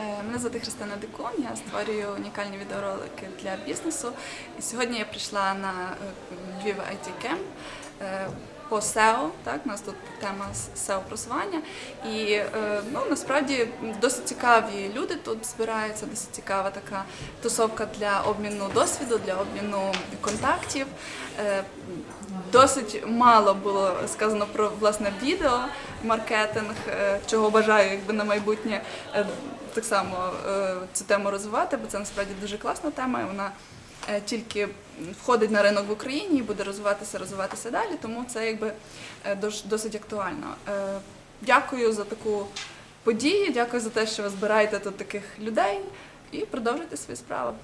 Е, Мене звати Христина Дикун, я створюю унікальні відеоролики для бізнесу. І сьогодні я прийшла на е, Львів IT Camp по SEO. Так, у нас тут тема SEO просування. І е, ну, насправді досить цікаві люди тут збираються, досить цікава така тусовка для обміну досвіду, для обміну контактів. Е, Досить мало було сказано про власне відео, маркетинг, е, чого бажаю якби на майбутнє так само цю тему розвивати, бо це насправді дуже класна тема. і Вона тільки входить на ринок в Україні і буде розвиватися, розвиватися далі. Тому це якби е, досить актуально. Е, Дякую за таку подію, дякую за те, що ви збираєте тут таких людей і продовжуйте свою справу.